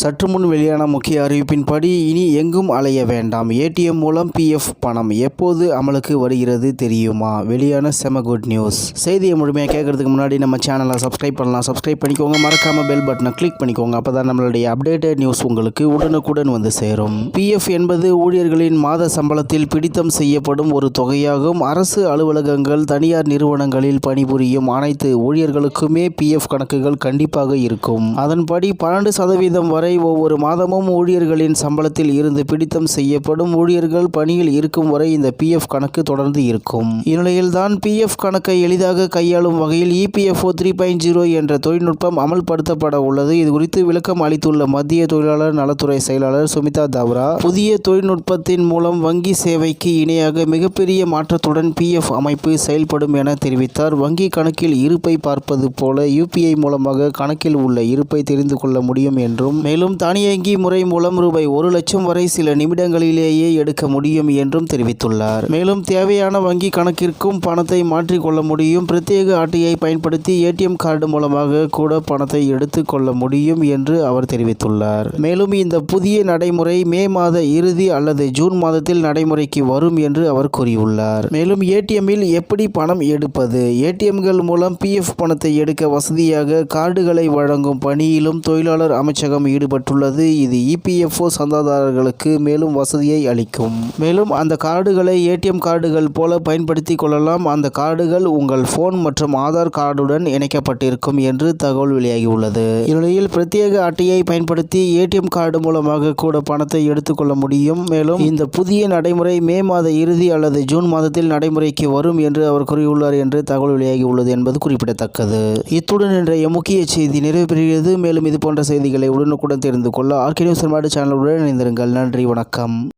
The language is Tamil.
சற்று முன் வெளியான முக்கிய அறிவிப்பின்படி இனி எங்கும் அலைய வேண்டாம். ஏடிஎம் மூலம் பிஎஃப் பணம் எப்போது அமலுக்கு வருகிறது தெரியுமா? வெளியான செம குட் நியூஸ் செய்தியை முழுமையாக கேட்கறதுக்கு முன்னாடி நம்ம சேனலை சப்ஸ்கிரைப் பண்ணலாம். சப்ஸ்கிரைப் பண்ணிக்கோங்க. மறக்காம பெல் பட்டனை கிளிக் பண்ணிக்கோங்க. அப்பதான் நம்மளுடைய அப்டேட்டட் நியூஸ் உங்களுக்கு உடனுக்குடன் வந்து சேரும். பிஎஃப் என்பது ஊழியர்களின் மாத சம்பளத்தில் பிடித்தம் செய்யப்படும் ஒரு தொகையாகும். அரசு அலுவலகங்கள் தனியார் நிறுவனங்களில் பணிபுரியும் அனைத்து ஊழியர்களுக்குமே பிஎஃப் கணக்குகள் கண்டிப்பாக இருக்கும். அதன்படி பன்னெண்டு சதவீதம் வரை ஒவ்வொரு மாதமும் ஊழியர்களின் சம்பளத்தில் இருந்து பிடித்தம் செய்யப்படும் ஊழியர்கள் பணியில் இருக்கும் வரை இந்த பிஎஃப் கணக்கு தொடர்ந்து இருக்கும். இந்நிலையில்தான் பிஎஃப் கணக்கை எளிதாக கையாளும் வகையில் இபிஎஃப்ஓ த்ரீ பாயிண்ட் ஜீரோ என்ற தொழில்நுட்பம் அமல்படுத்தப்பட உள்ளது. இது குறித்து விளக்கம் அளித்துள்ள மத்திய தொழிலாளர் நலத்துறை செயலாளர் சுமிதா தாவ்ரா புதிய தொழில்நுட்பத்தின் மூலம் வங்கி சேவைக்கு இணையாக மிகப்பெரிய மாற்றத்துடன் பிஎஃப் அமைப்பு செயல்படும் என தெரிவித்தார். வங்கி கணக்கில் இருப்பை பார்ப்பது போல யூபிஐ மூலமாக கணக்கில் உள்ள இருப்பை தெரிந்து கொள்ள முடியும் என்றும் மேலும் தானியங்கி முறை மூலம் ரூபாய் ஒரு லட்சம் வரை சில நிமிடங்களிலேயே எடுக்க முடியும் என்றும் தெரிவித்துள்ளார். மேலும் தேவையான வங்கி கணக்கிற்கும் பணத்தை மாற்றிக்கொள்ள முடியும். பிரத்யேக அட்டையை பயன்படுத்தி ஏடிஎம் கார்டு மூலமாக கூட பணத்தை எடுத்து கொள்ள முடியும் என்று அவர் தெரிவித்துள்ளார். மேலும் இந்த புதிய நடைமுறை மே மாத இறுதி அல்லது ஜூன் மாதத்தில் நடைமுறைக்கு வரும் என்று அவர் கூறியுள்ளார். மேலும் ஏடிஎம்மில் எப்படி பணம் எடுப்பது? ஏடிஎம்கள் மூலம் பிஎஃப் பணத்தை எடுக்க வசதியாக கார்டுகளை வழங்கும் பணியிலும் தொழிலாளர் அமைச்சகம் ஈடுபட்டுள்ளது. இது இபிஎஃப்ஓ சந்தாதாரர்களுக்கு மேலும் வசதியை அளிக்கும். மேலும் அந்த கார்டுகளை ஏடிஎம் கார்டுகள் போல பயன்படுத்தி கொள்ளலாம். அந்த கார்டுகள் உங்கள் போன் மற்றும் ஆதார் கார்டுடன் இணைக்கப்பட்டிருக்கும் என்று தகவல் வெளியாகியுள்ளது. இந்நிலையில் பிரத்யேக அட்டையை பயன்படுத்தி ஏடிஎம் கார்டு மூலமாக கூட பணத்தை எடுத்துக்கொள்ள முடியும். மேலும் இந்த புதிய நடைமுறை மே மாத இறுதி அல்லது ஜூன் மாதத்தில் நடைமுறைக்கு வரும் என்று அவர் கூறியுள்ளார் என்று தகவல் வெளியாகியுள்ளது என்பது குறிப்பிடத்தக்கது. இத்துடன் இன்றைய முக்கிய செய்தி நிறைவு பெறுகிறது. மேலும் இது போன்ற செய்திகளை உடனுக்குடன் தெரிந்து கொள்ள ஆர்கே நியூஸ் சேனலுடன் இணைந்திருங்கள். நன்றி வணக்கம்.